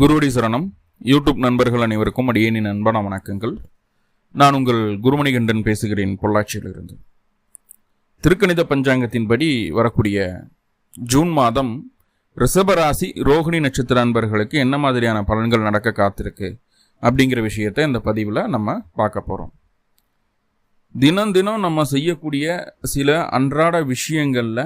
குருவடி சரணம். யூடியூப் நண்பர்கள் அனைவருக்கும் அடியேனின் அன்பான வணக்கங்கள். நான் உங்கள் குருமணிகண்டன் பேசுகிறேன் பொள்ளாச்சியிலிருந்து. திருக்கணித பஞ்சாங்கத்தின்படி வரக்கூடிய ஜூன் மாதம் ரிஷபராசி ரோஹிணி நட்சத்திர அன்பர்களுக்கு என்ன மாதிரியான பலன்கள் நடக்க காத்திருக்கு அப்படிங்கிற விஷயத்தை இந்த பதிவில் நம்ம பார்க்க போகிறோம் தினம் தினம் நம்ம செய்யக்கூடிய சில அன்றாட விஷயங்களில்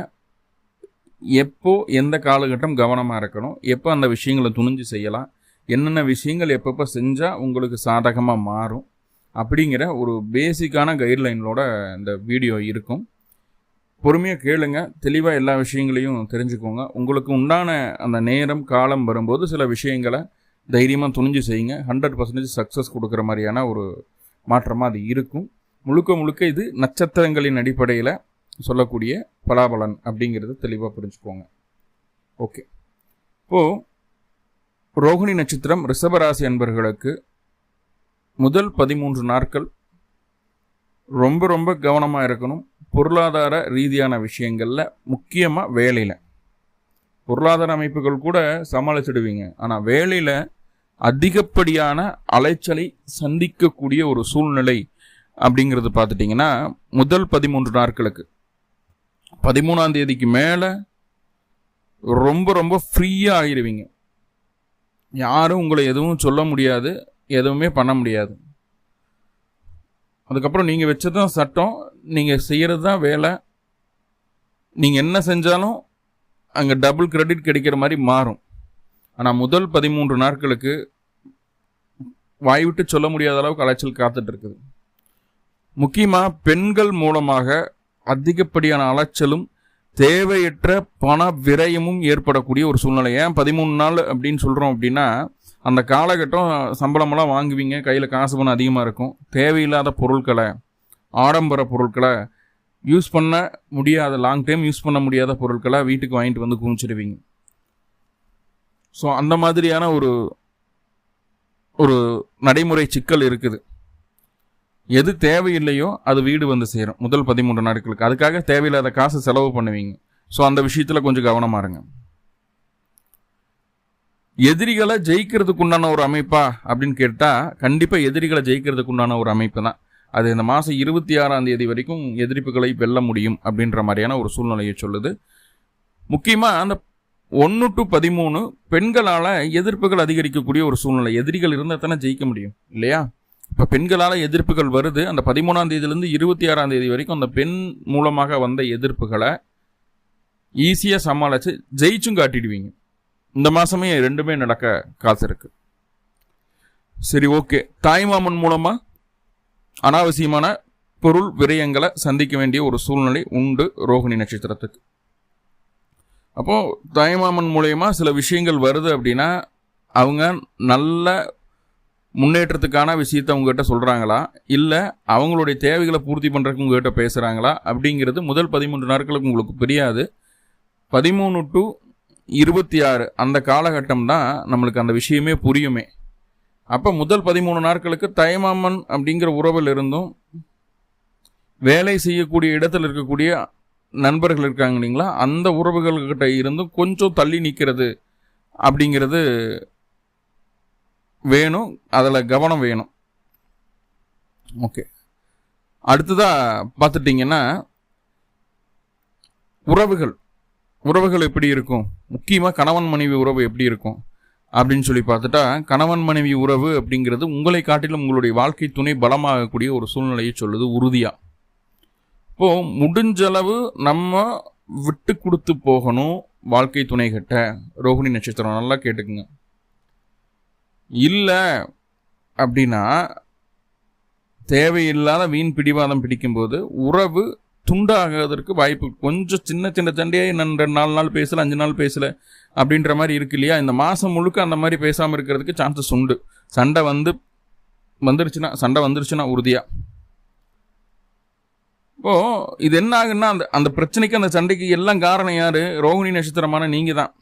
எப்போ எந்த காலகட்டம் கவனமாக இருக்கணும் எப்போ அந்த விஷயங்களை துணிஞ்சு செய்யலாம் என்னென்ன விஷயங்கள் எப்பப்போ செஞ்சால் உங்களுக்கு சாதகமாக மாறும் அப்படிங்கிற ஒரு பேசிக்கான கைட்லைனோட இந்த வீடியோ இருக்கும். பொறுமையாக கேளுங்க தெளிவாக எல்லா விஷயங்களையும் தெரிஞ்சுக்கோங்க. உங்களுக்கு உண்டான அந்த நேரம் காலம் வரும்போது சில விஷயங்களை தைரியமாக துணிஞ்சு செய்யுங்க. ஹண்ட்ரட் பர்சன்டேஜ் சக்ஸஸ் கொடுக்குற மாதிரியான ஒரு மாற்றமாக அது இருக்கும். முழுக்க முழுக்க இது நட்சத்திரங்களின் அடிப்படையில் சொல்லக்கூடிய பலாபலன் அப்படிங்கிறது தெளிவாக புரிஞ்சுக்கோங்க. ஓகே இப்போது ரோகிணி நட்சத்திரம் ரிஷபராசி அன்பர்களுக்கு முதல் பதிமூன்று நாட்கள் ரொம்ப ரொம்ப கவனமாக இருக்கணும். பொருளாதார ரீதியான விஷயங்களில் முக்கியமாக வேலையில். பொருளாதார அமைப்புகள் கூட சமாளிச்சிடுவீங்க. ஆனால் வேலையில் அதிகப்படியான அலைச்சலை சந்திக்கக்கூடிய ஒரு சூழ்நிலை அப்படிங்கிறது பார்த்துட்டிங்கன்னா முதல் பதிமூன்று நாட்களுக்கு பதிமூணாம் தேதிக்கு மேலே ரொம்ப ரொம்ப ஃப்ரீயாக ஆகிடுவீங்க யாரும் உங்களை எதுவும் சொல்ல முடியாது எதுவுமே பண்ண முடியாது. அதுக்கப்புறம் நீங்கள் வச்சதும் சட்டம் நீங்கள் செய்கிறது தான் வேலை. நீங்கள் என்ன செஞ்சாலும் அங்கே டபுள் கிரெடிட் கிடைக்கிற மாதிரி மாறும். ஆனால் முதல் பதிமூன்று நாட்களுக்கு வாய் விட்டு சொல்ல முடியாத அளவுக்கு அலைச்சல் காத்துட்ருக்குது முக்கியமாக பெண்கள் மூலமாக அதிகப்படியான அலைச்சலும் தேவையற்ற பண விரயமும் ஏற்படக்கூடிய ஒரு சூழ்நிலை. ஏன் பதிமூணு நாள் அப்படின்னு சொல்கிறோம் அப்படின்னா அந்த காலகட்டம் சம்பளமெல்லாம் வாங்குவீங்க கையில் காசு பணம் அதிகமாக இருக்கும். தேவையில்லாத பொருட்களை ஆடம்பர பொருட்களை யூஸ் பண்ண முடியாத லாங் டைம் யூஸ் பண்ண முடியாத பொருட்களை வீட்டுக்கு வாங்கிட்டு வந்து குமிச்சிடுவீங்க ஸோ அந்த மாதிரியான ஒரு ஒரு நடைமுறை சிக்கல் இருக்குது. எது தேவையில்லையோ அது வீடு வந்து சேரும். முதல் பதிமூன்று நாட்களுக்கு. அதுக்காக தேவையில்லாத காசு செலவு பண்ணுவீங்க. ஸோ அந்த விஷயத்தில் கொஞ்சம் கவனமாக இருங்க. எதிரிகளை ஜெயிக்கிறதுக்கு உண்டான ஒரு அமைப்பா அப்படின்னு கேட்டால் கண்டிப்பாக எதிரிகளை ஜெயிக்கிறதுக்கு உண்டான ஒரு அமைப்பு தான். அது இந்த மாதம் இருபத்தி ஆறாம் தேதி வரைக்கும் எதிர்ப்புகளை வெல்ல முடியும் அப்படின்ற மாதிரியான ஒரு சூழ்நிலையை சொல்லுது. முக்கியமாக அந்த ஒன்று டு பதிமூணு பெண்களால் எதிர்ப்புகள் அதிகரிக்கக்கூடிய ஒரு சூழ்நிலை. எதிரிகள் இருந்தால் தானே ஜெயிக்க முடியும் இல்லையா? இப்போ பெண்களால் எதிர்ப்புகள் வருது. அந்த பதிமூணாம் தேதியிலேருந்து இருபத்தி ஆறாம் தேதி வரைக்கும் அந்த பெண் மூலமாக வந்த எதிர்ப்புகளை ஈஸியாக சமாளித்து ஜெயிச்சும் காட்டிடுவீங்க. இந்த மாதமே ரெண்டுமே நடக்க காசு இருக்குது சரி ஓகே. தாய்மாமன் மூலமாக அனாவசியமான பொருள் விரயங்களை சந்திக்க வேண்டிய ஒரு சூழ்நிலை உண்டு ரோகிணி நட்சத்திரத்துக்கு. அப்போது தாய்மாமன் மூலயமா சில விஷயங்கள் வருது அப்படின்னா அவங்க நல்ல முன்னேற்றத்துக்கான விஷயத்த உங்ககிட்ட சொல்கிறாங்களா இல்லை அவங்களுடைய தேவைகளை பூர்த்தி பண்ணுறதுக்கு உங்ககிட்ட பேசுகிறாங்களா அப்படிங்கிறது முதல் பதிமூன்று நாட்களுக்கு உங்களுக்கு தெரியாது பதிமூணு டு இருபத்தி ஆறு அந்த காலகட்டம் தான் நம்மளுக்கு அந்த விஷயமே புரியுமே. அப்போ முதல் பதிமூணு நாட்களுக்கு தயமாமன் அப்படிங்கிற உறவில் இருந்தும் வேலை செய்யக்கூடிய இடத்துல இருக்கக்கூடிய நண்பர்கள் இருக்காங்க இல்லைங்களா? அந்த உறவுகள்கிட்ட இருந்தும் கொஞ்சம் தள்ளி நிற்கிறது அப்படிங்கிறது வேணும் அதில் கவனம் வேணும். ஓகே. அடுத்ததாக பார்த்துட்டிங்கன்னா உறவுகள். உறவுகள் எப்படி இருக்கும்? முக்கியமாக கணவன் மனைவி உறவு எப்படி இருக்கும்? அப்படின்னு சொல்லி பார்த்துட்டா கணவன் மனைவி உறவு அப்படிங்கிறது உங்களை காட்டிலும் உங்களுடைய வாழ்க்கை துணை பலமாகக்கூடிய ஒரு சூழ்நிலையை சொல்லுது உறுதியாக இப்போது முடிஞ்சளவு நம்ம விட்டு கொடுத்து போகணும் வாழ்க்கை துணை கிட்ட. ரோஹிணி நட்சத்திரம் நல்லா கேட்டுக்குங்க. இல்லை அப்படின்னா தேவையில்லாத வீண் பிடிவாதம் பிடிக்கும்போது உறவு துண்டாகிறதுக்கு வாய்ப்பு கொஞ்சம் சின்ன சின்ன சண்டையே நான் ரெண்டு நாலு நாள் பேசல அஞ்சு நாள் பேசல அப்படின்ற மாதிரி இருக்கு இல்லையா? இந்த மாதம் முழுக்க அந்த மாதிரி பேசாமல் இருக்கிறதுக்கு சான்சஸ் உண்டு. சண்டை வந்து வந்துருச்சுன்னா சண்டை வந்துருச்சுன்னா உறுதியாக இப்போது இது என்ன ஆகுன்னா அந்த அந்த பிரச்சனைக்கு அந்த சண்டைக்கு எல்லாம் காரணம் யார்? ரோகிணி நட்சத்திரமான நீங்கள் தான்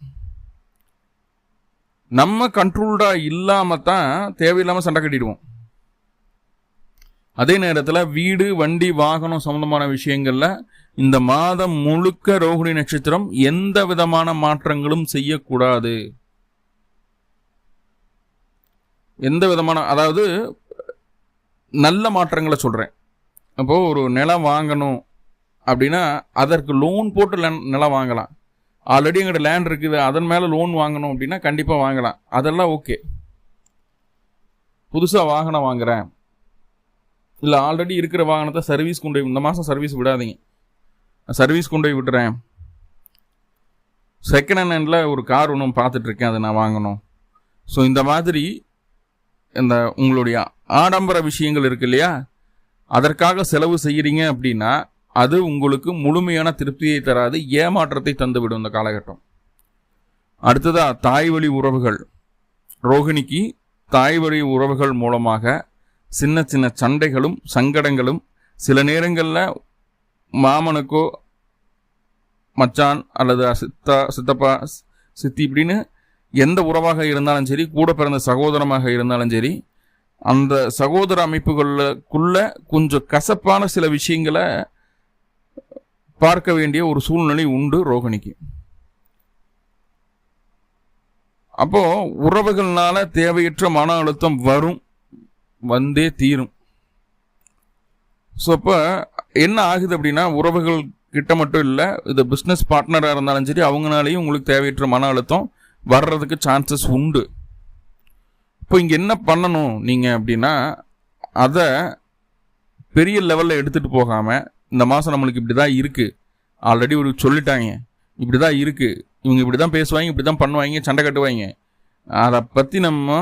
நம்ம கண்ட்ரோல்டாக இல்லாமல் தான் தேவையில்லாமல் சண்டை கட்டிடுவோம். அதே நேரத்தில் வீடு வண்டி வாகனம் சம்மந்தமான விஷயங்களில் இந்த மாதம் முழுக்க ரோகிணி நட்சத்திரம் எந்த விதமான மாற்றங்களும் செய்யக்கூடாது. எந்த விதமான அதாவது நல்ல மாற்றங்களை சொல்கிறேன் அப்போது ஒரு நிலம் வாங்கணும் அப்படின்னா அதற்கு லோன் போட்டு நிலம் வாங்கலாம். ஆல்ரெடி எங்கள்கிட்ட லேண்ட் இருக்குது அதன் மேலே லோன் வாங்கணும் அப்படின்னா கண்டிப்பாக வாங்கலாம். அதெல்லாம் ஓகே புதுசாக வாகனம் வாங்குறேன். இல்லை ஆல்ரெடி இருக்கிற வாகனத்தை சர்வீஸ் கொண்டு போய் இந்த மாதம் சர்வீஸ் விடாதீங்க. சர்வீஸ் கொண்டு போய் விட்டுறேன். செகண்ட் ஹேண்டில் ஒரு கார் ஒன்றும் பார்த்துட்ருக்கேன் அதை நான் வாங்கணும். ஸோ இந்த மாதிரி இந்த உங்களுடைய ஆடம்பர விஷயங்கள் இருக்கு இல்லையா? அதற்காக செலவு செய்கிறீங்க அப்படின்னா அது உங்களுக்கு முழுமையான திருப்தியை தராது ஏமாற்றத்தை தந்துவிடும் இந்த காலகட்டம். அடுத்ததா தாய் வழி உறவுகள். ரோகிணிக்கு தாய் வழி உறவுகள் மூலமாக சின்ன சின்ன சண்டைகளும் சங்கடங்களும் சில நேரங்களில் மாமனுக்கோ மச்சான் அல்லது சித்தா சித்தப்பா சித்தி இப்படின்னு எந்த உறவாக இருந்தாலும் சரி கூட பிறந்த சகோதரமாக இருந்தாலும் சரி அந்த சகோதர அமைப்புகளுக்குள்ள கொஞ்சம் கசப்பான சில விஷயங்களை பார்க்க வேண்டிய ஒரு சூழ்நிலை உண்டு ரோகிணிக்கு அப்போ உறவுகள்னால தேவையற்ற மன அழுத்தம் வரும் வந்தே தீரும். ஸோ அப்போ என்ன ஆகுது அப்படின்னா உறவுகள் கிட்ட மட்டும் இல்லை இது பிஸ்னஸ் பார்ட்னராக இருந்தாலும் சரி அவங்களாலேயும் உங்களுக்கு தேவையற்ற மன அழுத்தம் வர்றதுக்கு சான்சஸ் உண்டு. இப்போ இங்கே என்ன பண்ணணும் நீங்கள் அப்படின்னா அதை பெரிய லெவலில் எடுத்துகிட்டு போகாமல் இந்த மாதம் நம்மளுக்கு இப்படி தான் இருக்குது ஆல்ரெடி ஒரு சொல்லிட்டாங்க. இப்படி தான் இருக்குது இவங்க இப்படி தான் பேசுவாங்க இப்படி தான் பண்ணுவாங்க சண்டை கட்டுவாங்க. அதை பற்றி நம்ம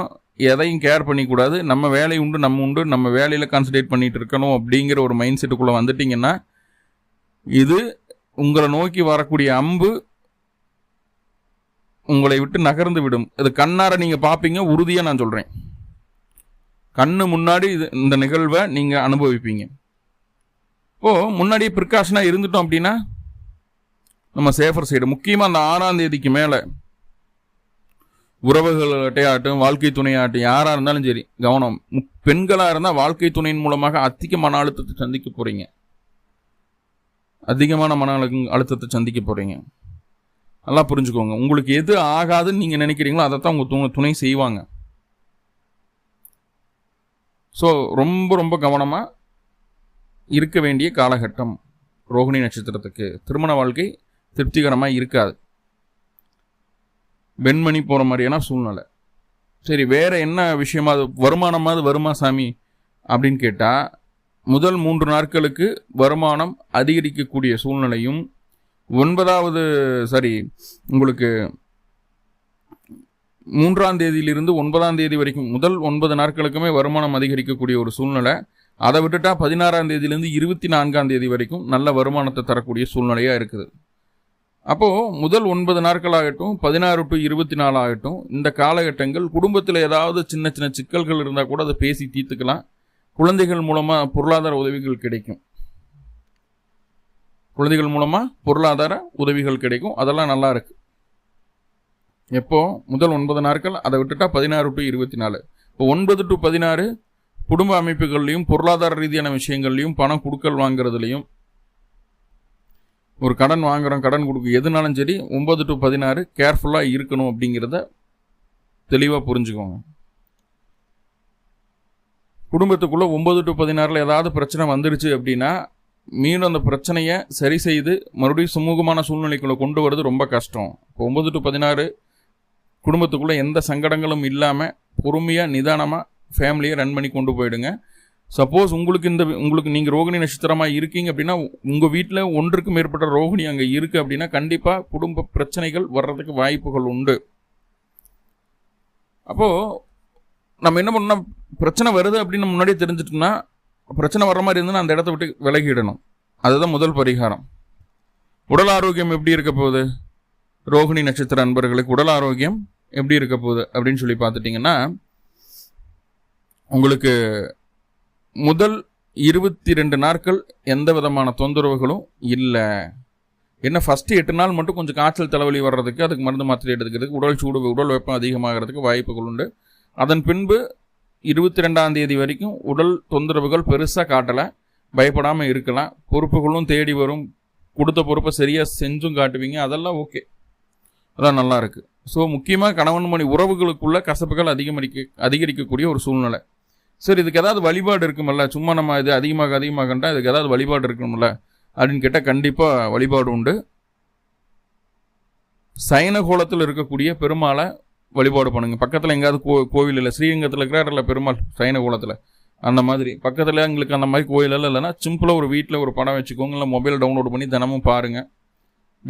எதையும் கேர் பண்ணிக்கூடாது. நம்ம வேலை உண்டு நம்ம உண்டு. நம்ம வேலையில் கான்சன்ட்ரேட் பண்ணிகிட்டு இருக்கணும் அப்படிங்கிற ஒரு மைண்ட் செட்டுக்குள்ளே வந்துட்டிங்கன்னா இது உங்களை நோக்கி வரக்கூடிய அம்பு உங்களை விட்டு நகர்ந்து விடும். இது கண்ணார நீங்கள் பார்ப்பீங்க உறுதியாக நான் சொல்கிறேன் கண்ணு முன்னாடி இது இந்த நிகழ்வை நீங்கள் அனுபவிப்பீங்க. ஓ முன்னாடியே ப்ரிகாஷனாக இருந்துட்டோம் அப்படின்னா நம்ம சேஃபர் சைடு முக்கியமாக அந்த ஆறாம் தேதிக்கு மேலே உறவுகள்கிட்டையாகட்டும் வாழ்க்கை துணையாட்டும் யாராக இருந்தாலும் சரி கவனம் பெண்களாக இருந்தால் வாழ்க்கை துணையின் மூலமாக அதிக மன அழுத்தத்தை சந்திக்க போகிறீங்க அதிகமான மன அழு- அழுத்தத்தை சந்திக்க போகிறீங்க நல்லா புரிஞ்சுக்கோங்க. உங்களுக்கு எது ஆகாதுன்னு நீங்கள் நினைக்கிறீங்களோ அதை தான் உங்கள் துணை துணை செய்வாங்க. ஸோ ரொம்ப ரொம்ப கவனமாக இருக்க வேண்டிய காலகட்டம் ரோகிணி நட்சத்திரத்துக்கு. திருமண வாழ்க்கை திருப்திகரமாக இருக்காது. வெண்மணி போகிற மாதிரியான சூழ்நிலை. சரி வேறு என்ன விஷயமா அது வருமானமாவது வருமா சாமி? அப்படின்னு கேட்டால் முதல் மூன்று நாட்களுக்கு வருமானம் அதிகரிக்கக்கூடிய சூழ்நிலையும் ஒன்பதாவது சரி உங்களுக்கு மூன்றாம் தேதியிலிருந்து ஒன்பதாம் தேதி வரைக்கும் முதல் ஒன்பது நாட்களுக்குமே வருமானம் அதிகரிக்கக்கூடிய ஒரு சூழ்நிலை. அதை விட்டுட்டா பதினாறாம் தேதியிலேருந்து இருபத்தி நான்காம் தேதி வரைக்கும் நல்ல வருமானத்தை தரக்கூடிய சூழ்நிலையாக இருக்குது. அப்போது முதல் ஒன்பது நாட்கள் ஆகட்டும் பதினாறு டு இருபத்தி நாலு ஆகட்டும் இந்த காலகட்டங்கள் குடும்பத்தில் ஏதாவது சின்ன சின்ன சிக்கல்கள் இருந்தால் கூட அதை பேசி தீர்த்துக்கலாம். குழந்தைகள் மூலமாக பொருளாதார உதவிகள் கிடைக்கும். குழந்தைகள் மூலமாக பொருளாதார உதவிகள் கிடைக்கும். அதெல்லாம் நல்லா இருக்கு. எப்போ? முதல் ஒன்பது நாட்கள் அதை விட்டுட்டா பதினாறு டு இருபத்தி நாலு. இப்போ ஒன்பது டு பதினாறு குடும்ப அமைப்புகள்லையும் பொருளாதார ரீதியான விஷயங்கள்லையும் பணம் கொடுக்கல் வாங்குறதுலையும் ஒரு கடன் வாங்குகிறோம் கடன் கொடுக்க எதுனாலும் சரி ஒன்பது டு பதினாறு கேர்ஃபுல்லாக இருக்கணும் அப்படிங்கிறத தெளிவாக புரிஞ்சுக்கோங்க. குடும்பத்துக்குள்ளே ஒம்பது டு பதினாறில் ஏதாவது பிரச்சனை வந்துடுச்சு அப்படின்னா மீண்டும் அந்த பிரச்சனையை சரி செய்து மறுபடியும் சுமூகமான சூழ்நிலைக்குள்ளே கொண்டு வரது ரொம்ப கஷ்டம். இப்போ ஒம்பது டு பதினாறு குடும்பத்துக்குள்ளே எந்த சங்கடங்களும் இல்லாமல் பொறுமையாக நிதானமாக ஃபேமிலியை ரன் பண்ணி கொண்டு போயிடுங்க. சப்போஸ் உங்களுக்கு இந்த உங்களுக்கு நீங்கள் ரோகிணி நட்சத்திரமாக இருக்கீங்க அப்படின்னா உங்கள் வீட்டில் ஒன்றுக்கு மேற்பட்ட ரோகிணி அங்கே இருக்குது அப்படின்னா கண்டிப்பாக குடும்ப பிரச்சனைகள் வர்றதுக்கு வாய்ப்புகள் உண்டு. அப்போது நம்ம என்ன பண்ணோம் பிரச்சனை வருது அப்படின்னு முன்னாடியே தெரிஞ்சிட்டோம்னா பிரச்சனை வர்ற மாதிரி இருந்தால் அந்த இடத்த விட்டு விலகிடணும். அதுதான் முதல் பரிகாரம். உடல் ஆரோக்கியம் எப்படி இருக்க போகுது? ரோகிணி நட்சத்திர அன்பர்களுக்கு உடல் ஆரோக்கியம் எப்படி இருக்க போகுது? அப்படின்னு சொல்லி பார்த்துட்டிங்கன்னா உங்களுக்கு முதல் இருபத்தி ரெண்டு நாட்கள் எந்த விதமான தொந்தரவுகளும் இல்லை. என்ன ஃபஸ்ட்டு எட்டு நாள் மட்டும் கொஞ்சம் காய்ச்சல் தலைவலி வர்றதுக்கு அதுக்கு மருந்து மாத்திரை எடுத்துக்கிறதுக்கு உடல் சூடு உடல் வெப்பம் அதிகமாகிறதுக்கு வாய்ப்புகள் உண்டு. அதன் பின்பு இருபத்தி ரெண்டாம் தேதி வரைக்கும் உடல் தொந்தரவுகள் பெருசாக காட்டலை பயப்படாமல் இருக்கலாம். பொறுப்புகளும் தேடி வரும். கொடுத்த பொறுப்பை சரியாக செஞ்சும் காட்டுவீங்க. அதெல்லாம் ஓகே. அதான் நல்லாயிருக்கு ஸோ முக்கியமாக கணவன் மணி உறவுகளுக்குள்ள கசப்புகள் அதிகமரிக்க அதிகரிக்கக்கூடிய ஒரு சூழ்நிலை. சரி இதுக்கு ஏதாவது வழிபாடு இருக்குமல்ல? சும்மா நம்ம இது அதிகமாக அதிகமாகண்டா இதுக்கு ஏதாவது வழிபாடு இருக்கணும்ல? அப்படின்னு கேட்டால் கண்டிப்பாக வழிபாடு உண்டு. சைனகோலத்தில் இருக்கக்கூடிய பெருமாளை வழிபாடு பண்ணுங்கள் பக்கத்தில் எங்கேயாவது கோ கோவில் இல்லை ஸ்ரீரங்கத்தில் இருக்கிறாரில்ல பெருமாள் சைனகோலத்தில் அந்த மாதிரி. பக்கத்தில் எங்களுக்கு அந்த மாதிரி கோயிலெல்லாம் இல்லைன்னா சிம்பிளாக ஒரு வீட்டில் ஒரு படம் வச்சுக்கோங்க. இல்லை மொபைல் டவுன்லோட் பண்ணி தினமும் பாருங்கள்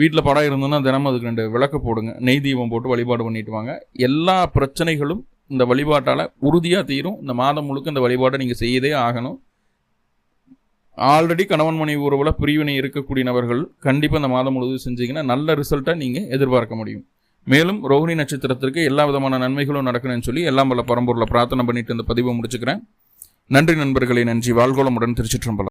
வீட்டில் படம் இருந்ததுன்னா தினமும் அதுக்கு ரெண்டு விளக்கு போடுங்க. நெய் தீபம் போட்டு வழிபாடு பண்ணிட்டு வாங்க. எல்லா பிரச்சனைகளும் இந்த வழிபாட்டால் உறுதியாக தீரும். இந்த மாதம் முழுக்க இந்த வழிபாட்டை நீங்கள் செய்யதே ஆகணும். ஆல்ரெடி கணவன் மனைவி உறவில் பிரிவினை இருக்கக்கூடிய நபர்கள் கண்டிப்பாக இந்த மாதம் முழுவதும் செஞ்சீங்கன்னா நல்ல ரிசல்ட்டை நீங்கள் எதிர்பார்க்க முடியும். மேலும் ரோஹிணி நட்சத்திரத்திற்கு எல்லா விதமான நன்மைகளும் நடக்கணும்னு சொல்லி எல்லாம் வல்ல பரம்பூரில் பிரார்த்தனை பண்ணிட்டு இந்த பதிவை முடிச்சுக்கிறேன். நன்றி நண்பர்களே நன்றி. வாழ்கோளமுடன் திருச்சிற்றம்பலம்.